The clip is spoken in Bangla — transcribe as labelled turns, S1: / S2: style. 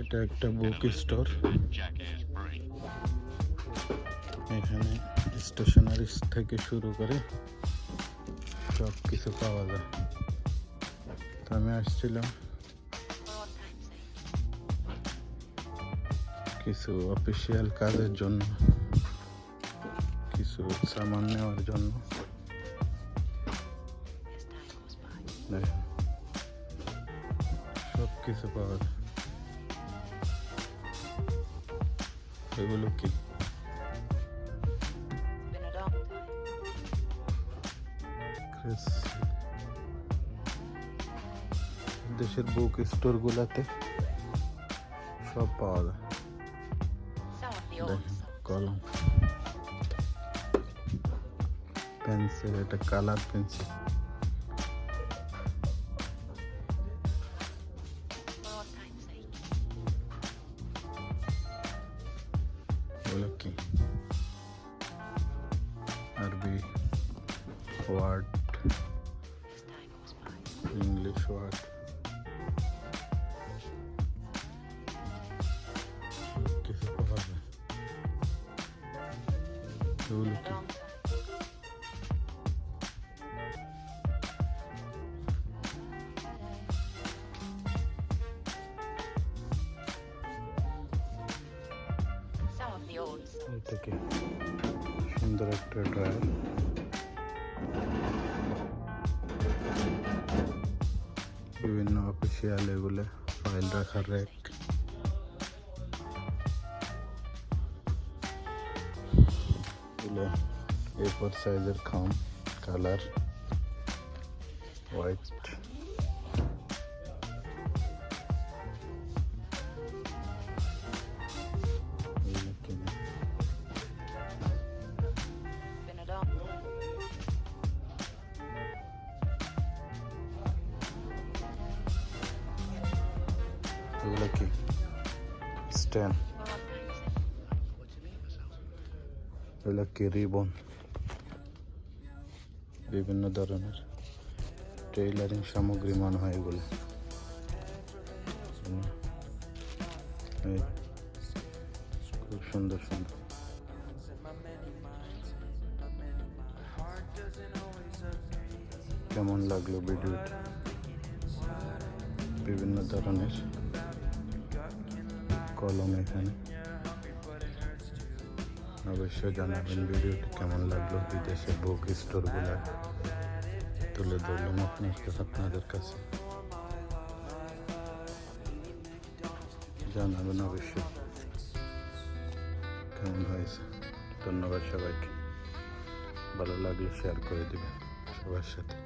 S1: এটা একটা বুক স্টোর. এখানে স্টেশনারি থেকে শুরু করে সব কিছু পাওয়া যায়। তো আমি আসছিলাম। কিছু অফিসিয়াল কাজের জন্য কিছু সামান নেওয়ার জন্য। দেখেন, সব কিছু পাওয়া যায় এগুলো কি
S2: Been a long time.
S1: ক্রিস দেশের বুক স্টোরগুলোতে সব পাওয়া যায়
S2: Some of the old
S1: দেখেন
S2: songs.
S1: কলম পেন্সিল এটা কালার পেন্সিল এগুলো কি আরবি word
S2: As time goes by.
S1: English word কিছু পাওয়া যায় এগুলো
S2: Been a
S1: কি
S2: old songs.
S1: এটা কি সুন্দর একটা ড্রায়ার বিভিন্ন অফিসিয়াল এগুলো ফাইল রাখার র্যাক এগুলো এ সাইজের খাম কালার হোয়াইট এগুলো কি? স্ট্যান্ড. এগুলো কি? রিবন বিভিন্ন ধরনের টেইলারিং সামগ্রী মনে হয় এগুলো। খুব সুন্দর সুন্দর। কেমন লাগল ভিডিওটি বিভিন্ন ধরনের কলম এখানে। অবশ্যই জানাবেন ভিডিওটি কেমন লাগল বিদেশে বুক স্টোরগুলো তুলে ধরলাম আপনার আপনাদের কাছে। জানাবেন অবশ্যই কেমন হয়েছে। ধন্যবাদ সবাইকে। ভালো লাগলে শেয়ার করে দেবেন সবার সাথে।